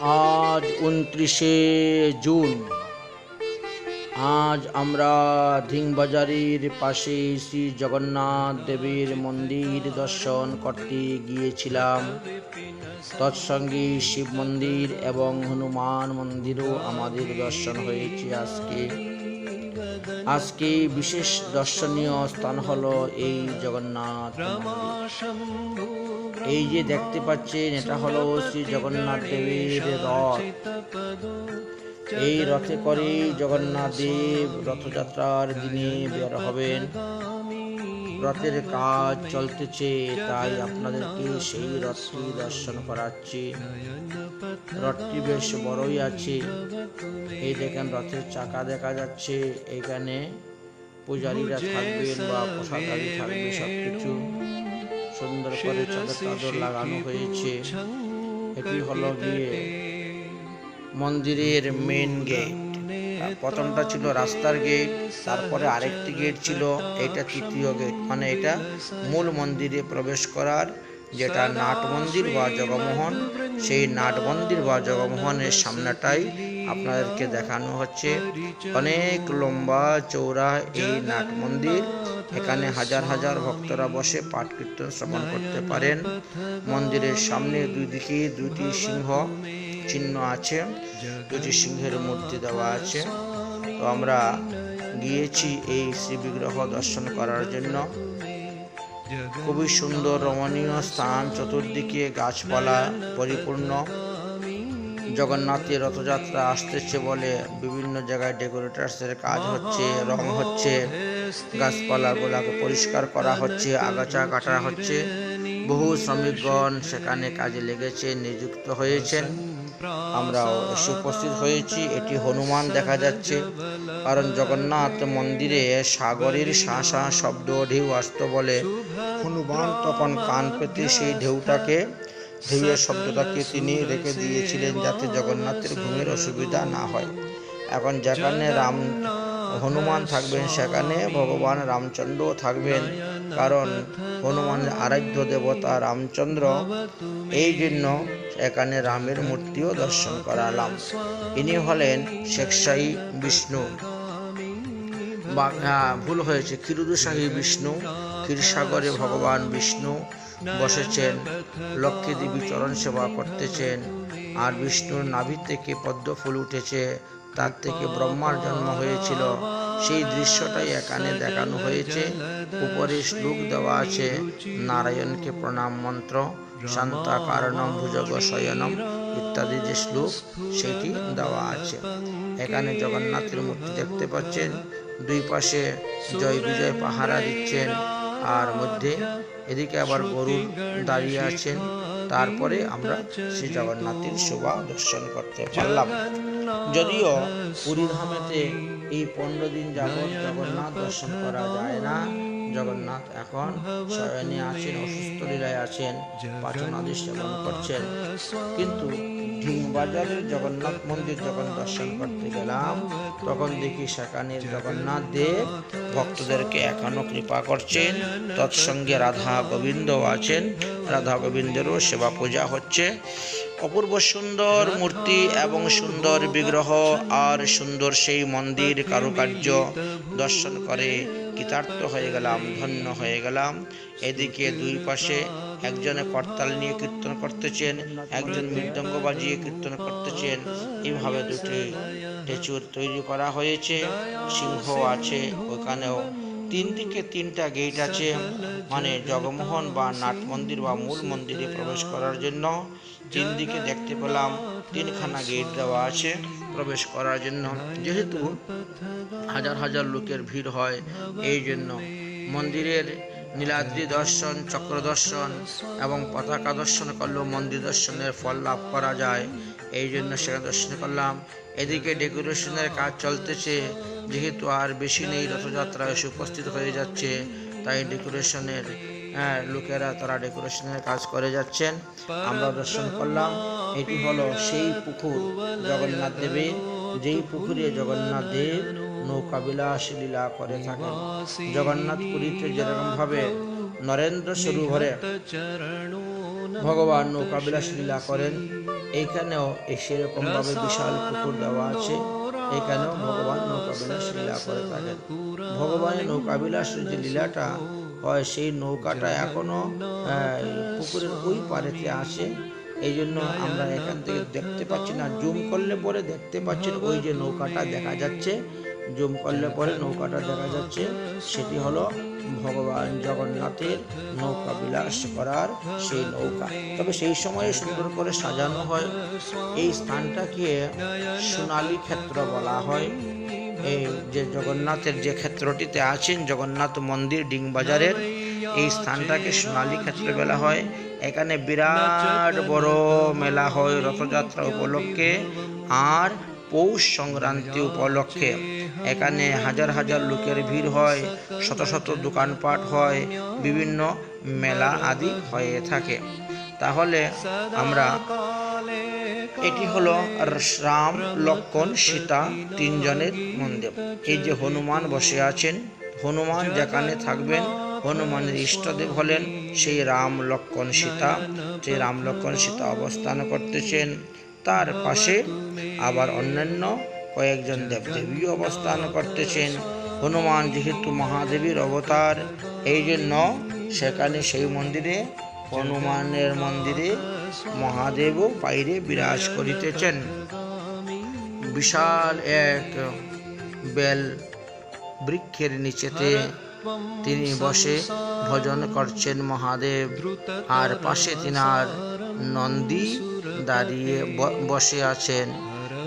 আজ উনত্রিশে জুন। আজ আমরা ধিংবাজারের পাশে শ্রী জগন্নাথ দেবের মন্দির দর্শন করতে গিয়েছিলাম। তৎসঙ্গে শিব মন্দির এবং হনুমান মন্দিরও আমাদের দর্শন হয়েছে আজকে। আজকে বিশেষ দর্শনীয় স্থান হলো এই জগন্নাথ এই যে দেখতে পাচ্ছেন এটা হলো শ্রী জগন্নাথ দেবের রথ। এই রথে করে জগন্নাথ দেব রথযাত্রার দিনে বের হবেন। রথের কাজ চলতেছে, তাই আপনাদেরকে সেই রথটি দর্শন করাচ্ছি। রথটি বেশ বড়ই আছে। এই দেখেন, রথের চাকা দেখা যাচ্ছে। এখানে পূজারীরা থাকবেন বা পোশাকারী থাকবে সবকিছু। সুন্দর করে চাদর চাদর লাগানো হয়েছে। এটি হলো গিয়ে মন্দিরের মেন গেট প্রথমটা ছিল রাস্তার গেট তারপরে আরেকটি গেট ছিল এটা তৃতীয় গেট মানে এটা মূল মন্দিরে প্রবেশ করার, যেটা নাট মন্দির বা জগমোহন। সেই নাট মন্দির বা জগমোহনের সামনেটাই আপনাদেরকে দেখানো হচ্ছে। অনেক লম্বা চৌড়া এই নাট মন্দির, এখানে হাজার হাজার ভক্তরা বসে পাঠ কীর্তন শ্রবণ করতে পারেন। মন্দিরের সামনে দুই দিকে দুইটি সিংহ চিহ্ন আছে, দুটি সিংহের মূর্তি দেওয়া আছে। তো আমরা গিয়েছি এই শ্রী বিগ্রহ দর্শন করার জন্য। খুবই সুন্দর রমণীয় স্থান, চতুর্দিকে গাছপালা পরিপূর্ণ। জগন্নাথের রথযাত্রা আসতেছে বলে বিভিন্ন জায়গায় ডেকোরেটার্সের কাজ হচ্ছে, রং হচ্ছে গাছপালাগুলোকে পরিষ্কার করা হচ্ছে, আগাছা কাটা হচ্ছে। বহু শ্রমিকগণ সেখানে কাজে লেগেছে, নিযুক্ত হয়েছেন। আমরাও এসে উপস্থিত হয়েছি, এটি হনুমান দেখা যাচ্ছে, কারণ জগন্নাথ মন্দিরে সাগরের শাঁসা শব্দ ঢেউ আসত বলে হনুমান তখন কান পেতে সেই ঢেউটাকে, ঢেউয়ের শব্দটাকে তিনি রেখে দিয়েছিলেন যাতে জগন্নাথের ঘুমের অসুবিধা না হয়। এখন যেখানে রাম, হনুমান থাকবেন, সেখানে ভগবান রামচন্দ্রও থাকবেন, কারণ হনুমানের আরাধ্য দেবতা রামচন্দ্র এই জন্য এখানে রামের মূর্তিও দর্শন করালাম। ইনি হলেন শেখশাহী বিষ্ণু। হ্যাঁ, ভুল হয়েছে। ক্ষীরুদশাহী বিষ্ণু ক্ষীরসাগরে ভগবান বিষ্ণু বসেছেন লক্ষ্মী দেবী চরণ সেবা করতেছেন আর বিষ্ণুর নাভি থেকে পদ্ম ফুল উঠেছে তার থেকে ব্রহ্মার জন্ম হয়েছিল। সেই দৃশ্যটাই এখানে দেখানো হয়েছে। উপরে শ্লোক দেওয়া আছে নারায়ণকে প্রণাম মন্ত্র। শান্তা কারণম ভুজগ শয়নম ইত্যাদি যে শ্লোক, সেটি দেওয়া আছে। এখানে জগন্নাথের মূর্তি দেখতে পাচ্ছেন, দুই পাশে জয় বিজয় পাহারা দিচ্ছেন, আর মধ্যে এদিকে আবার গরুর দাঁড়িয়ে আছেন। তারপরে আমরা শ্রী জগন্নাথের শোভা দর্শন করতে পারলাম। যদিও পুরী ধামেতে এই পনেরো দিন যাবৎ জগন্নাথ দর্শন করা যায় না জগন্নাথ এখন শয়নে আছেন অসুস্থ লীলায় আছেন পাচনাদি সেবন করছেন। কিন্তু ঢিংবাজারের জগন্নাথ মন্দির যখন দর্শন করতে গেলাম, তখন দেখি সেখানে জগন্নাথ দেব ভক্তদেরকে এখনও কৃপা করছেন। তৎসঙ্গে রাধা গোবিন্দ আছেন, রাধা গোবিন্দেরও সেবা পূজা হচ্ছে। অপূর্ব সুন্দর মূর্তি এবং সুন্দর বিগ্রহ আর সুন্দর সেই মন্দির কারুকার্য দর্শন করে কৃতার্থ হয়ে গেলাম, ধন্য হয়ে গেলাম। এদিকে দুই পাশে একজনে করতাল নিয়ে কীর্তন করতেছেন, একজন মৃদঙ্গ বাজিয়ে কীর্তন করতেছেন। এইভাবে দুটি টেচুর তৈরি করা হয়েছে, সিংহ আছে ওখানেও। তিন দিকে তিনটা গেট আছে মানে জগমোহন বা নাট মন্দির বা মূল মন্দিরে প্রবেশ করার জন্য। তিন দিকে দেখতে পেলাম তিনখানা গেট দেওয়া আছে প্রবেশ করার জন্য। যেহেতু হাজার হাজার লোকের ভিড় হয়, এই জন্য মন্দিরের নীলাদ্রি দর্শন, চক্র দর্শন এবং পতাকা দর্শন করলেও মন্দির দর্শনের ফল লাভ করা যায়। এই জন্য সেখানে দর্শন করলাম। এদিকে ডেকোরেশনের কাজ চলতেছে। যেহেতু আর বেশি নেই রথযাত্রা এসে উপস্থিত হয়ে যাচ্ছে, তাই ডেকোরেশনের হ্যাঁ লোকেরা তারা ডেকোরেশনের কাজ করে যাচ্ছেন। আমরা দর্শন করলাম, এটি হলো সেই পুকুর, জগন্নাথ দেবের। যেই পুকুরে জগন্নাথ দেব নৌকা বিলাস লীলা করে থাকেন। জগন্নাথ পুরীতে যেরকম ভাবে নরেন্দ্র সরোবরে ভগবান নৌকা বিলাস লীলা করেন, এইখানেও এই সেরকমভাবে বিশাল পুকুর দেওয়া আছে। এখানেও ভগবান নৌকাবিলাস লীলা করে থাকেন। ভগবানের নৌকাবিলাসের যে লীলাটা হয়, সেই নৌকাটা এখনও পুকুরের ওই পারেতে আসে এই জন্য আমরা এখান থেকে দেখতে পাচ্ছি না। জুম করলে পরে দেখতে পাচ্ছেন ওই যে নৌকাটা দেখা যাচ্ছে। জুম করলে পরে নৌকাটা দেখা যাচ্ছে। সেটি হলো ভগবান জগন্নাথের নৌকা বিলাস করার সেই নৌকা। তবে সেই সময়ে সুন্দর করে সাজানো হয়। এই স্থানটাকে সোনালী ক্ষেত্র বলা হয়। এই যে জগন্নাথের যে ক্ষেত্রটিতে আছেন, জগন্নাথ মন্দির ডিংবাজারের এই স্থানটাকে সোনালী ক্ষেত্র বলা হয়। এখানে বিরাট বড় মেলা হয় রথযাত্রা উপলক্ষে। আর পৌষ সংক্রান্তি উপলক্ষে। এখানে হাজার হাজার লোকের ভিড় হয়, শত শত দোকানপাট হয়, বিভিন্ন মেলা আদি হয়ে থাকে। তাহলে আমরা এটি হলো রাম লক্ষণ সীতা তিনজনের মন্দির। এই যে হনুমান বসে আছেন, হনুমান যেখানে থাকবেন, হনুমানের ইষ্টদেব হলেন সেই রাম লক্ষণ সীতা। সেই রাম লক্ষণ সীতা অবস্থান করতেছেন তার পাশে আবার অন্যান্য কয়েকজন দেবদেবীও অবস্থান করতেছেন। হনুমান যেহেতু মহাদেবীর অবতার এই জন্য সেখানে সেই মন্দিরে, হনুমানের মন্দিরে মহাদেবও বাইরে বিরাজ করিতেছেন। বিশাল এক বেল বৃক্ষের নিচেতে তিনি বসে ভজন করছেন মহাদেব। আর পাশে তিনার নন্দী দাঁড়িয়ে বসে আছেন।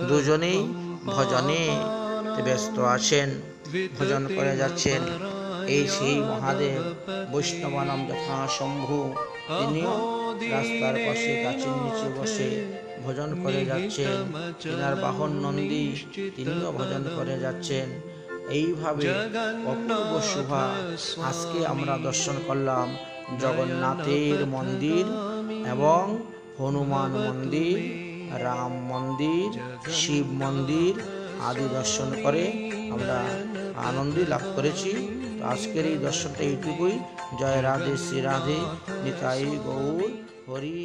দুজনেই ভজনে ব্যস্ত আছেন, ভজন করে যাচ্ছেন। এই সেই মহাদেব, বৈষ্ণবানাম যথা শম্ভু তিনিও রাস্তার পাশে, গাছের নিচে বসে ভজন করে যাচ্ছেন। তিনার বাহন নন্দী, তিনিও ভজন করে যাচ্ছেন। এইভাবে অপূর্ব শোভা আজকে আমরা দর্শন করলাম জগন্নাথের মন্দির এবং হনুমান মন্দির, রাম মন্দির, শিব মন্দির আদি দর্শন করে আমরা আনন্দই লাভ করেছি। তো আজকের এই দর্শনটা এইটুকুই। জয় রাধে, শ্রী রাধে, নিতাই গৌর, হরি